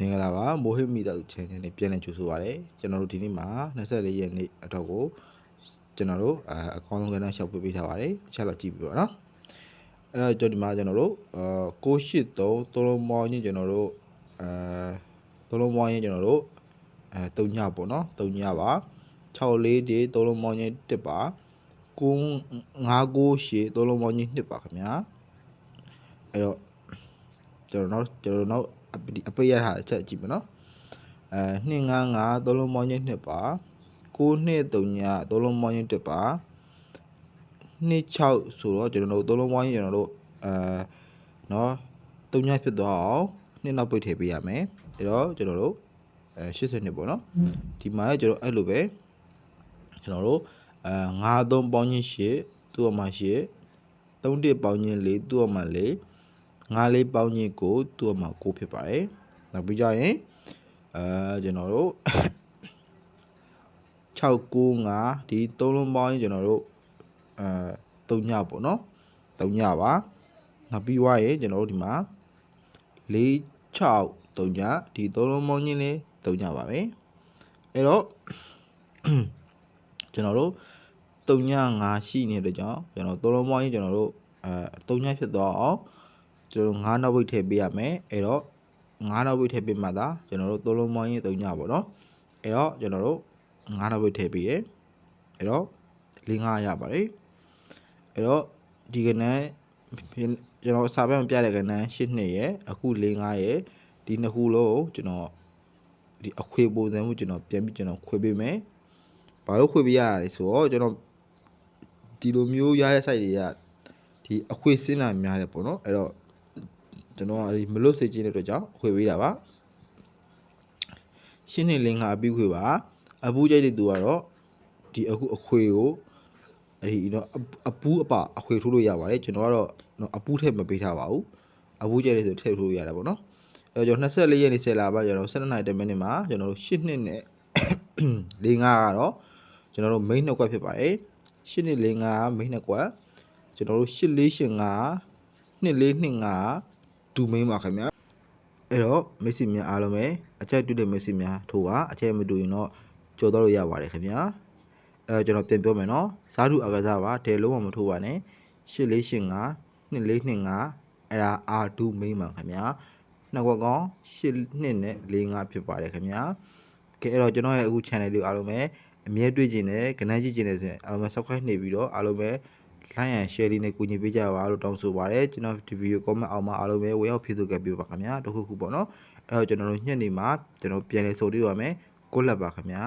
မင်္ဂလာပါမိုးဟိမိသားစု channel နဲ့ပြန်လည်ကြိုဆိုပါရစေကျွန်တော်တို့ဒီနေ့မှာ24ရက်နေ့အတော့ကိုကျွန်တော်တို့အအကောင်းဆုံးကဏ္ဍရှောက်ပြပေးထားပါတယ်တစ်ချက်တော့ကြည့်ပြီးပါနော်အဲ့တော့ကျွန်တော်ဒီမှာကျွန်တော်တို့အာ683သုံးလုံးမောင်းရင်ကျွန်တော်တို့အဲသုံးလုံးမောင်းရင်ကျွန်တော်တို့အဲ3ညပေါ့နော်3ညပါ64ဒီသုံးလုံးမောင်းရင်1ပါ9 598သုံးလုံးမောင်းရင်1ပါခင်ဗျာအဲ့တော့ကျွန်တော်နောက်ကျွန်တော်နောက်အပ ဒီအပိတ်ရတာအချက်ကြည့်မယ်နော်အဲ255သုံးလုံးမောင်းရင်1ပါ923ညသုံးလုံးမောင်းရင်1ပါ26ဆိုတော့ကျွန်တော်တို့သုံးလုံးမောင်းရင်ကျွန်တော်တို့အဲနော်3ညဖြစ်သွားအောင်နှစ်နောက်ပိတ်ထည့်ပေးရမယ်အဲ့တော့ကျွန်တော်တို့အဲ80နှစ်ပေါ့နော်ဒီမှာလည်းကျွန်တော်အဲ့လိုပဲကျွန်တော်တို့အဲ53ပေါင်းချင်း8သူ့အမှ8 31ပေါင်းချင်း4သူ့အမှ4 5လေးပေါင်းချင်းကိုသူ့အမှ6ဖြစ်ပါတယ်နောက်ပြီးကြရင်အဲကျွန်တော်တို့695ဒီ3လုံးပေါင်းရင်ကျွန်တော်တို့အဲ3ညပေါ့နော်3ညပါနောက်ပြီးွားရင်ကျွန်တော်တို့ဒီမှာ4 6 3ညဒီ3လုံးပေါင်းချင်းလေး3ညပါပဲအဲ့တော့ကျွန်တော်တို့3ည5ရှိနေတဲ့ကြောင့်ကျွန်တော်3လုံးပေါင်းရင်ကျွန်တော်တို့အဲ3ညဖြစ်သွားအောင် ကျွန်တော်9နောက်ဝိတ်ထည့်ပေးရမယ်အဲ့တော့9နောက်ဝိတ်ထည့်ပေးမှသာကျွန်တော်တို့3လုံးပေါင်းရင်3ညပေါ့နော်အဲ့တော့ကျွန်တော်တို့9နောက်ဝိတ်ထည့်ပေးတယ်အဲ့တော့၄5ရပါတယ်အဲ့တော့ဒီကနန်းကျွန်တော်စာပေမပြတဲ့ကနန်း8နှစ်ရယ်အခု၄5ရယ်ဒီနှစ်ခုလုံးကျွန်တော်ဒီအခွေပုံစံမှုကျွန်တော်ပြန်ပြီးကျွန်တော်ခွေပေးမယ်ဘာလို့ခွေပေးရလဲဆိုတော့ကျွန်တော်ဒီလိုမျိုးရတဲ့ site တွေကဒီအခွေစင်းတာများတယ်ပေါ့နော်အဲ့တော့ ကျွန်တော်ဒီမလွတ်စေခြင်းတဲ့အတွက်ကြောင့်ခွေပေးတာပါရှင်းနေလင်းကအပြီးခွေပါအပူးကြိုက်တဲ့သူကတော့ဒီအခုအခွေကိုအဲဒီတော့အပူးအပအခွေထိုးလို့ရပါတယ်ကျွန်တော်ကတော့အပူးထည့်မပေးထားပါဘူးအပူးကြိုက်တဲ့ဆိုထည့်ထိုးလို့ရတယ်ပေါ့နော်အဲတော့ကျွန်တော်24ရက်နေ့10လပါကျွန်တော်12နိုင်10မိနစ်မှာကျွန်တော်တို့8နှစ်နဲ့၄5ကတော့ကျွန်တော်တို့ main နှစ်ကွက်ဖြစ်ပါတယ်8နှစ်၄5 main နှစ်ကွက်ကျွန်တော်တို့8 4 8 5 2 4 2 5ဒူ main ပါခင်ဗျာအဲ့တော့မိတ်ဆွေများအားလုံးပဲအချက်တူတဲ့မိတ်ဆွေများထိုးပါအချက်မတူရင်တော့ကြော်တော့လို့ရပါတယ်ခင်ဗျာအဲကျွန်တော်ပြန်ပြောမယ်နော်ဇာတုအကစားပါဒဲလုံးဝမထိုးပါနဲ့8485 2425အဲ့ဒါ R2 main ပါခင်ဗျာနှစ်ကွက်ကောင်8နှစ်နဲ့45ဖြစ်ပါတယ်ခင်ဗျာကဲအဲ့တော့ကျွန်တော်ရဲ့အခု channel လေးအားလုံးပဲအမြဲတွေ့ကျင်တယ်ကနန်းကြည့်ကျင်တယ်ဆိုရင်အားလုံးပဲ subscribe နှိပ်ပြီးတော့အားလုံးပဲ like and share လေးနဲ့ကူညီပေးကြပါလို့တောင်းဆိုပါရစေကျွန်တော်ဒီ video comment အောက်မှာအားလုံးပဲဝင်ရောက်ဖြည့်ဆိုခဲ့ပြပါခင်ဗျာတခုခုပေါ့နော်အဲ့တော့ကျွန်တော်တို့ညနေမှာကျွန်တော်ပြန်လည်ဆိုတွေ့ပါမယ်ကိုလက်ပါခင်ဗျာ